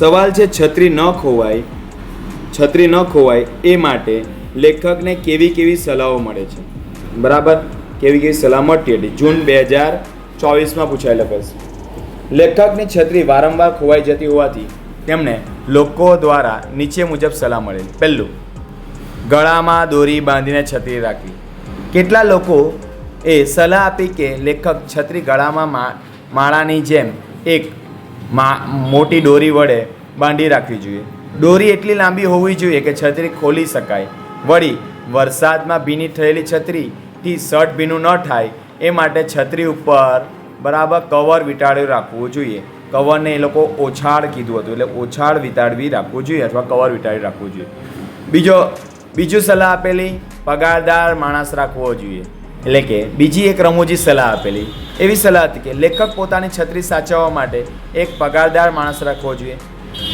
સવાલ છે, છત્રી ન ખોવાય. છત્રી ન ખોવાય એ માટે લેખકને કેવી કેવી સલાહો મળે છે? બરાબર? કેવી કેવી સલાહ મળતી હતી? જૂન બે હજાર ચોવીસમાં પૂછાયેલો પ્રશ્ન. લેખકની છત્રી વારંવાર ખોવાઈ જતી હોવાથી તેમણે લોકો દ્વારા નીચે મુજબ સલાહ મળેલી. પહેલું, ગળામાં દોરી બાંધીને છત્રી રાખવી. કેટલા લોકો એ સલાહ આપી કે લેખક છત્રી ગળામાં માળાની જેમ એક મા મોટી દોરી વડે બાંધી રાખવી જોઈએ. દોરી એટલી લાંબી હોવી જોઈએ કે છત્રી ખોલી શકાય. વળી, વરસાદમાં ભીની થયેલી છત્રીથી શર્ટ ભીનું ન થાય, એ માટે છત્રી ઉપર બરાબર કવર વીંટાળ્યું રાખવું જોઈએ. કવરને એ લોકો ઓછાળ કીધું હતું, એટલે ઓછાળ વીંટાળવી રાખવું જોઈએ અથવા કવર વીંટાળી રાખવું જોઈએ. બીજો, બીજું સલાહ આપેલી, પગારદાર માણસ રાખવો જોઈએ. એટલે કે બીજી એક રમૂજી સલાહ આપેલી. એવી સલાહ હતી કે લેખક પોતાની છત્રી સાચવવા માટે એક પગારદાર માણસ રાખવો જોઈએ.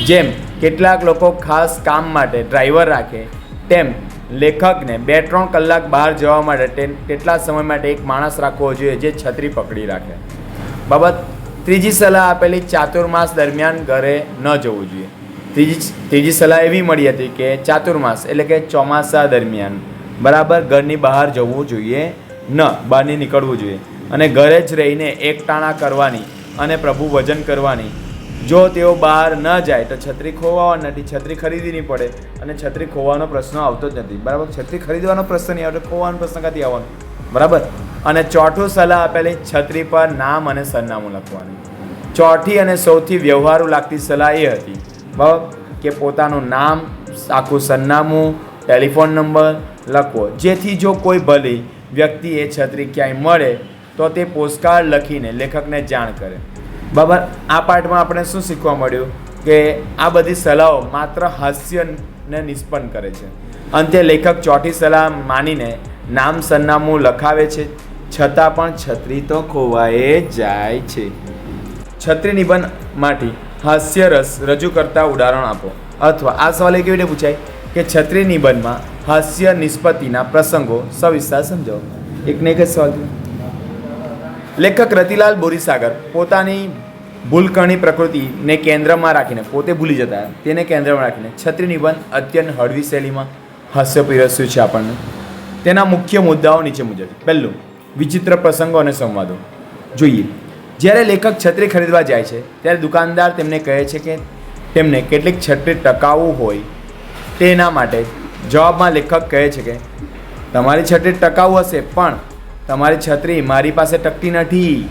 જેમ કેટલાક લોકો ખાસ કામ માટે ડ્રાઈવર રાખે, તેમ લેખકને બે ત્રણ કલાક બહાર જવા માટે તેટલા સમય માટે એક માણસ રાખવો જોઈએ જે છત્રી પકડી રાખે. બાબત ત્રીજી સલાહ આપેલી ચાતુર્માસ દરમિયાન ઘરે ન જવું જોઈએ. ત્રીજી ત્રીજી સલાહ એવી મળી હતી કે ચાતુર્માસ એટલે કે ચોમાસા દરમિયાન બરાબર ઘરની બહાર જવું જોઈએ ન, બહારની નીકળવું જોઈએ. અને ઘરે જ રહીને એકટાણા કરવાની અને પ્રભુ ભજન કરવાની. જો તેઓ બહાર ન જાય તો છત્રી ખોવાવા નથી, છત્રી ખરીદી નહીં પડે અને છત્રી ખોવાનો પ્રશ્ન આવતો જ નથી. બરાબર? છત્રી ખરીદવાનો પ્રશ્ન નહીં આવતો, ખોવાનો પ્રશ્ન ક્યાંથી આવવાનો? બરાબર? અને ચોથું સલાહ આપેલી, છત્રી પર નામ અને સરનામું લખવાનું. ચોથી અને સૌથી વ્યવહારુ લાગતી સલાહ એ હતી, બરાબર? કે પોતાનું નામ, આખું સરનામું, ટેલિફોન નંબર લખવો. જેથી જો કોઈ ભલી વ્યક્તિ એ છત્રી ક્યાંય મળે, તો તે પોસ્ટકાર્ડ લખીને લેખકને જાણ કરે. બરાબર આ પાઠમાં આપણે શું શીખવા મળ્યું? કે આ બધી સલાહો માત્ર હાસ્યને નિષ્પન્ન કરે છે. અંતે લેખક ચોથી સલાહ માનીને નામ સરનામું લખાવે છે. છતાં પણ છત્રી તો ખોવાઈ જાય છે. છત્રી નિબંધમાંથી હાસ્યરસ રજૂ કરતા ઉદાહરણ આપો. અથવા આ સવાલ કેવી રીતે પૂછાય? કે છત્રી નિબંધમાં હાસ્ય નિષ્પત્તિના પ્રસંગો સવિસ્તાર સમજાવો. એકને એક જ સવાલ લેખક રતિલાલ બોરીસાગર પોતાની ભૂલકણી પ્રકૃતિને કેન્દ્રમાં રાખીને, પોતે ભૂલી જતા, તેને કેન્દ્રમાં રાખીને છત્રી નિબંધ અત્યંત હળવી શૈલીમાં હાસ્ય પીરસ્યું છે આપણને. તેના મુખ્ય મુદ્દાઓ નીચે મુજબ પહેલું, વિચિત્ર પ્રસંગો અને સંવાદો. જોઈએ, જ્યારે લેખક છત્રી ખરીદવા જાય છે, ત્યારે દુકાનદાર તેમને કહે છે કે તેમને કેટલીક છત્રી ટકાઉ હોય તેના માટે જવાબમાં લેખક કહે છે કે, તમારી છત્રી ટકાઉ હશે, પણ તમારી છત્રી મારી પાસે ટકતી નથી.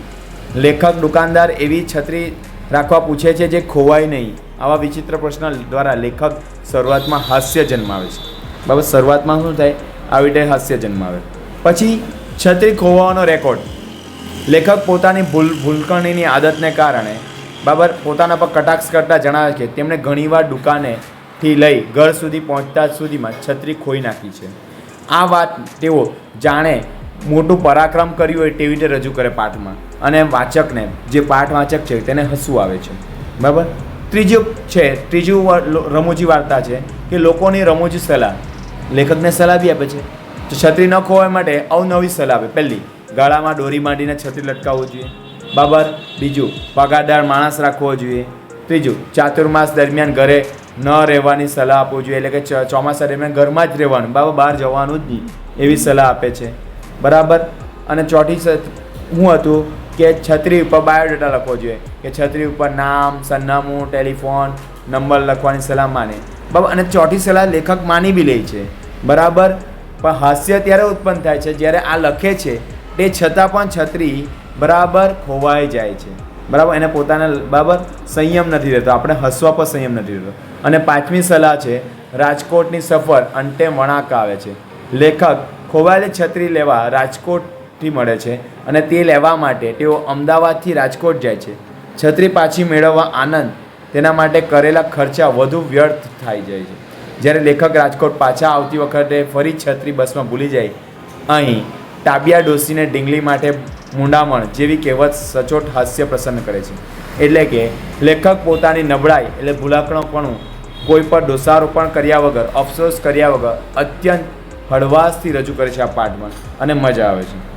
લેખક, દુકાનદાર એવી છત્રી રાખવા પૂછે છે જે ખોવાય નહીં. આવા વિચિત્ર પ્રશ્ન દ્વારા લેખક શરૂઆતમાં હાસ્ય જન્માવે છે. બરાબર શરૂઆતમાં શું થાય? આવી રીતે હાસ્ય જન્માવે. પછી છત્રી ખોવાનો રેકોર્ડ. લેખક પોતાની ભૂલ ભૂલકણીની આદતને કારણે બરાબર પોતાના પર કટાક્ષ કરતા જણાવે છે તેમણે ઘણીવાર દુકાનેથી લઈ ઘર સુધી પહોંચતા સુધીમાં છત્રી ખોઈ નાખી છે. આ વાત તેઓ જાણે મોટું પરાક્રમ કર્યું હોય તેવી રીતે રજૂ કરે પાઠમાં. અને વાચકને, જે પાઠ વાચક છે, તેને હસવું આવે છે. બરાબર? ત્રીજું છે, ત્રીજું રમૂજી વાર્તા છે કે લોકોની રમૂજી સલાહ. લેખકને સલાહ બી આપે છે. તો છત્રી ન ખોવા માટે અવનવી સલાહ આપે. પહેલી, ગાળામાં દોરી માંડીને છત્રી લટકાવવું જોઈએ. બરાબર બીજું, પગારદાર માણસ રાખવો જોઈએ. ત્રીજું, ચાતુર્માસ દરમિયાન ઘરે ન રહેવાની સલાહ આપવું જોઈએ. એટલે કે ચોમાસા દરમિયાન ઘરમાં જ રહેવાનું. બાબા, બહાર જવાનું જ નહીં એવી સલાહ આપે છે. બરાબર? અને ચોથી હું હતું કે છત્રી ઉપર બાયોડેટા લખવો જોઈએ. કે છત્રી ઉપર નામ, સરનામું, ટેલિફોન, નંબર લખવાની સલાહ માને. બરાબર અને ચોથી સલાહ લેખક માની બી લે છે. બરાબર? પણ હાસ્ય ત્યારે ઉત્પન્ન થાય છે જ્યારે આ લખે છે. તે છતાં પણ છત્રી બરાબર ખોવાઈ જાય છે. બરાબર? એને પોતાના બરાબર? સંયમ નથી રહેતો. આપણે હસવા પર સંયમ નથી રહેતો. અને પાંચમી સલાહ છે, રાજકોટની સફર અંતે વળાંક આવે છે. લેખક ખોવાયેલી છત્રી લેવા રાજકોટથી મળે છે અને તે લેવા માટે તેઓ અમદાવાદથી રાજકોટ જાય છે. છત્રી પાછી મેળવવા આનંદ, તેના માટે કરેલા ખર્ચા વધુ વ્યર્થ થઈ જાય છે. જ્યારે લેખક રાજકોટ પાછા આવતી વખતે ફરી છત્રી બસમાં ભૂલી જાય, અહીં ટાબિયા ડોસીને ડીંગલી માટે મૂંડામણ જેવી કહેવત સચોટ હાસ્ય પ્રસન્ન કરે છે. એટલે કે, લેખક પોતાની નબળાઈ એટલે ભૂલાકણોપણું કોઈ પર દોષારોપણ કર્યા વગર, અફસોસ કર્યા વગર અત્યંત હળવાશથી રજૂ કરે છે આ પાઠમાં અને મજા આવે છે.